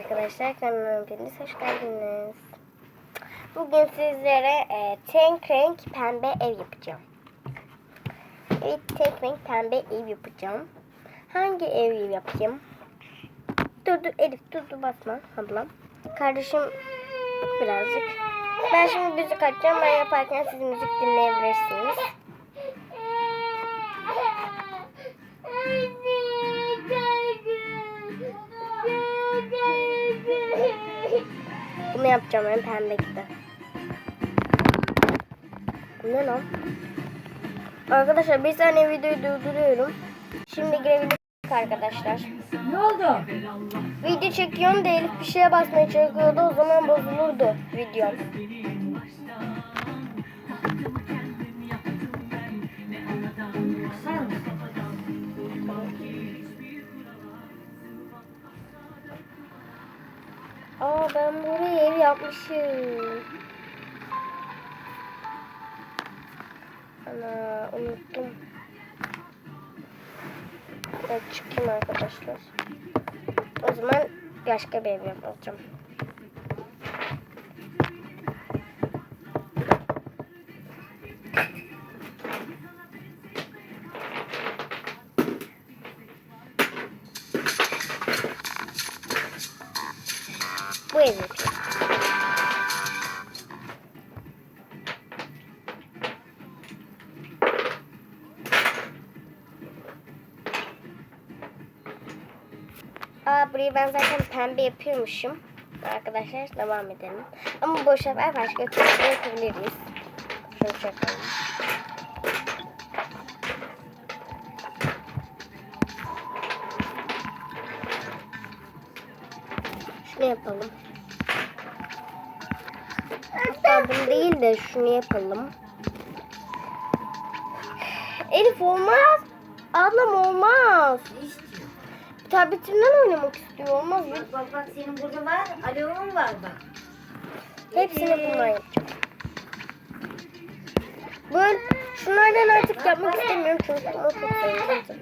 arkadaşlar kanalıma hepiniz hoş geldiniz. Bugün sizlere e, tek renk pembe ev yapacağım. Evet tek renk pembe ev yapacağım. Hangi ev yapayım? Dur Elif dur basma ablam. Kardeşim birazcık. Ben şimdi müzik açacağım. Ben yaparken siz müzik dinleyebilirsiniz. Bunu yapacağım ben pembe gitti. Bu ne lan? Arkadaşlar bir saniye videoyu durduruyorum. Şimdi girebiliriz arkadaşlar. Ne oldu? Video çekiyorum da Elif bir şeye basmaya çalışıyordu o zaman bozulurdu videom. Aa ben buraya ev yapmışım. Ana unuttum. Evet çıkayım arkadaşlar. O zaman başka bir ev yapacağım. Aa burayı ben zaten pembe yapıyormuşum. Arkadaşlar devam edelim. Ama bu sefer başka türlü yapabiliriz. Şunu çakalım. Şunu yapalım. Hatta bunu değil de şunu yapalım. Elif olmaz. Ablam olmaz. ne Tabletimden oynamak istiyor. Olmaz mı? Bak bak bak senin burada var. Alevon var bak. Hepsini bundan yapacağım. Böyle şunlardan artık yapmak istemiyorum çünkü bunu çok zengin.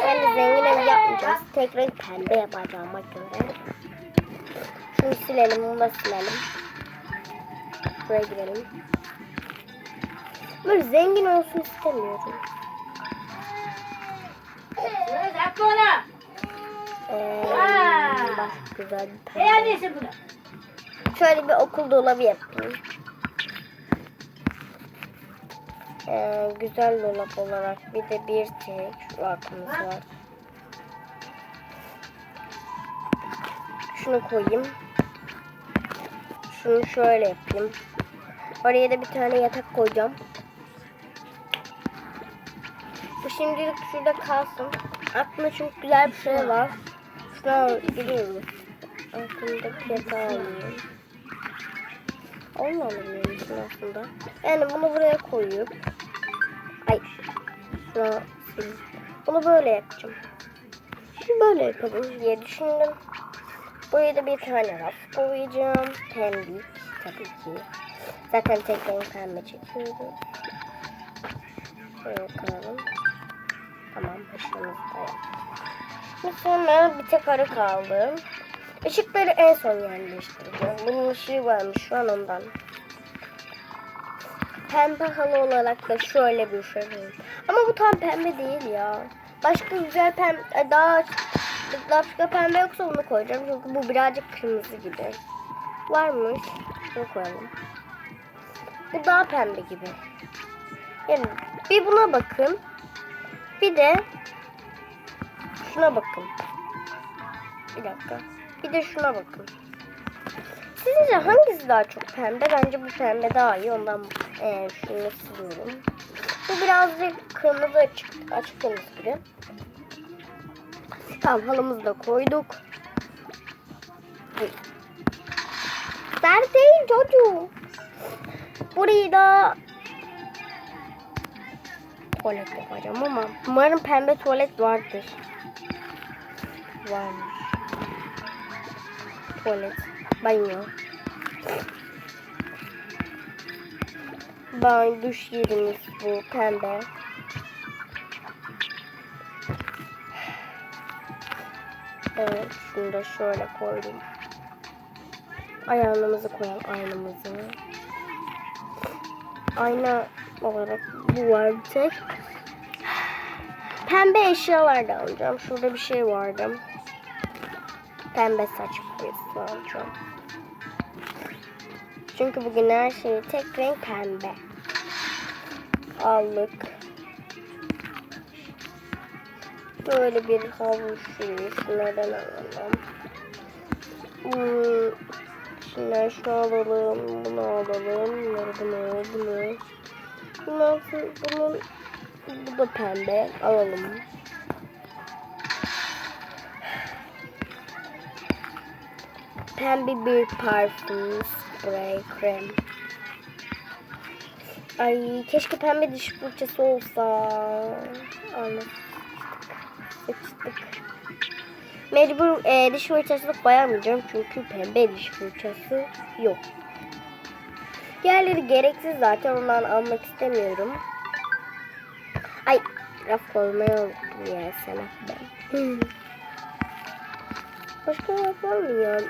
Yani zengin ev yapmayacağız. Tek renk pembe yapacağıma göre. Şunu silelim, bunu da silelim. Buraya girelim. Böyle zengin olsun istemiyorum. Ee, bak güzel bir pembe. buna. Şöyle bir okul dolabı yapayım. Ee, güzel dolap olarak bir de bir tek şu arkamız var. Şunu koyayım. Şunu şöyle yapayım. Oraya da bir tane yatak koyacağım. Bu şimdilik şurada kalsın. Aklımda çünkü güzel bir şey var. Şuna gidiyoruz. Aklımdaki yatağı alıyorum. Onu alamıyormuşum aslında. Yani bunu buraya koyup ay şuna. Bunu böyle yapacağım. Şimdi böyle yapalım diye düşündüm. Buraya da bir tane raf koyacağım. Pembik tabii ki. Zaten tek renk pembe çekiyoruz. Şöyle koyalım. Tamam başımızda yaptık. Sonra bir tek arı kaldı. Işıkları en son yerleştireceğim. Bunun ışığı varmış şu an ondan. Pembe halı olarak da şöyle bir şey. Ama bu tam pembe değil ya. Başka güzel pembe, daha başka pembe yoksa onu koyacağım. Çünkü bu birazcık kırmızı gibi. Varmış. Şunu koyalım. Bu daha pembe gibi. Yani bir buna bakın. Bir de şuna bakın. Bir dakika. Bir de şuna bakın. Sizce hangisi daha çok pembe? Bence bu pembe daha iyi. Ondan e, şunu siliyorum. Bu birazcık kırmızı açık, açık kırmızı gibi. Tamam halımızı da koyduk. Neredeyim çocuğum? Burayı da tuvalet yapacağım ama umarım pembe tuvalet vardır. Varmış. Tuvalet. Banyo. Banyo duş yerimiz bu pembe. Evet, şunu da şöyle koydum. Ayağımızı koyalım, aynamızı. Ayna olarak bu var bir tek. Pembe eşyalar da alacağım. Şurada bir şey vardı. Pembe saç boyası alacağım. Çünkü bugün her şey tek renk pembe. Aldık. Böyle bir havuç suyu. Şunlardan alalım. Hmm, Şimdi şunu alalım. Bunu alalım. Bunları bunu bunu. Sonra bunun bu da pembe. Alalım. Pembe bir parfüm spray krem. Ay keşke pembe diş fırçası olsa. Anladım. Mecbur e, diş fırçasını koyamayacağım çünkü pembe diş fırçası yok. Diğerleri gereksiz zaten ondan almak istemiyorum. Ay raf koymayı unuttum ya sana ben. Başka raf var?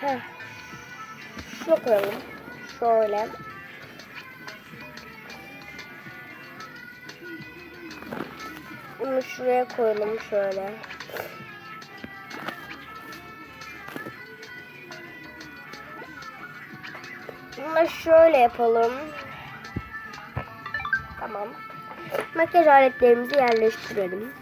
Heh. Şunu koyalım. Şöyle. Bunu şuraya koyalım şöyle. Bunu şöyle yapalım. Tamam. Makyaj aletlerimizi yerleştirelim.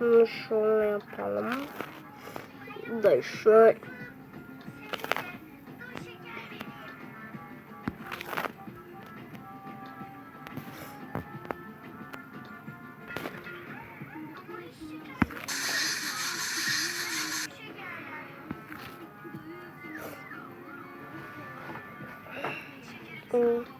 Bunu şöyle yapalım. Da şöyle. Hmm.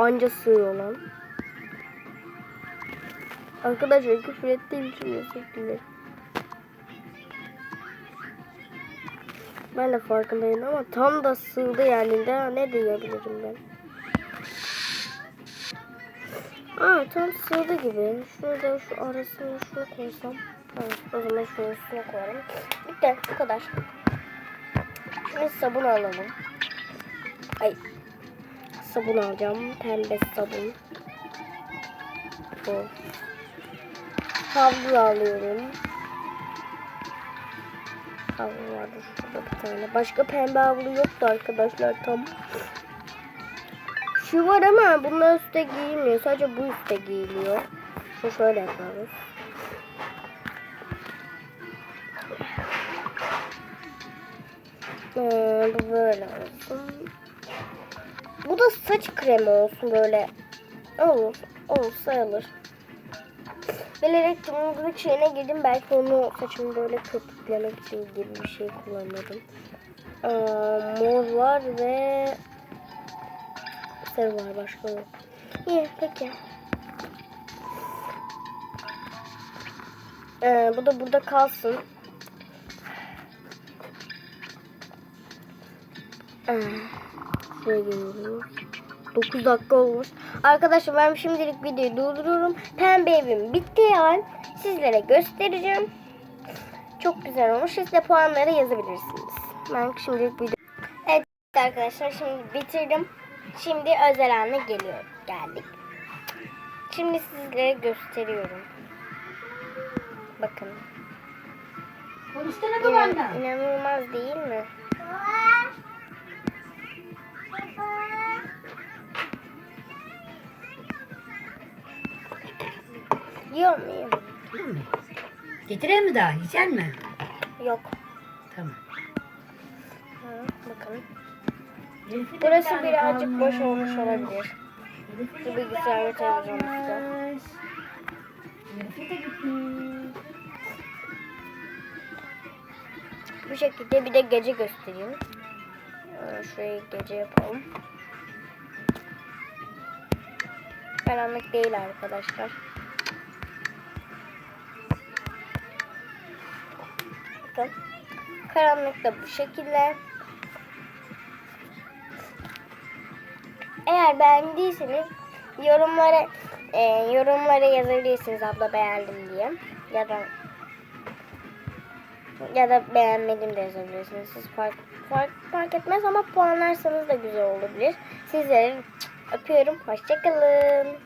Anca sığıyor lan. Arkadaşlar küfür ettiğim için özür dilerim. Ben de farkındayım ama tam da sığdı yani daha ne diyebilirim ben. Aa tam sığdı gibi. Şurada şu arasına şunu koysam. Evet, o zaman şunu üstüne koyalım. Bitti bu kadar. Şimdi sabun alalım. Ay sabun alacağım. Pembe sabun. Bu. Havlu alıyorum. Havlu vardı şurada bir tane. Başka pembe havlu yoktu arkadaşlar tam. Şu var ama bunlar üstte giyilmiyor. Sadece bu üstte giyiliyor. Şu şöyle yapıyoruz. Ee, bu böyle olsun. Bu da saç kremi olsun böyle. Olur. Olur sayılır. Bilerek temizlik şeyine girdim. Belki onu saçımı böyle köpüklemek için gibi bir şey kullanmadım. Ee, mor var ve sarı var başka yok. İyi peki. Ee, bu da burada kalsın. Ee, şuraya geliyoruz. 9 dakika olmuş. Arkadaşlar ben şimdilik videoyu durduruyorum. Pembe evim bittiği an sizlere göstereceğim. Çok güzel olmuş. Siz de puanları yazabilirsiniz. Ben şimdilik video... Evet arkadaşlar şimdi bitirdim. Şimdi özel anne geliyor. Geldik. Şimdi sizlere gösteriyorum. Bakın. Konuşsana İnan- babanla. inanılmaz değil mi? Yiyor muyum? Getireyim mi daha? Yiyecek mi? Yok. Tamam. Ha, bakalım. Burası birazcık boş olmuş olabilir. Şu bilgisayar ve televizyon üstü. Bu şekilde bir de gece göstereyim. Ee, Şurayı gece yapalım. Karanlık değil arkadaşlar. Bakın. Karanlık da bu şekilde. Eğer beğendiyseniz yorumlara e, yorumlara yazabilirsiniz abla beğendim diye. Ya da ya da beğenmedim de yazabilirsiniz. Siz fark, fark, fark etmez ama puanlarsanız da güzel olabilir. Sizleri öpüyorum. Hoşçakalın.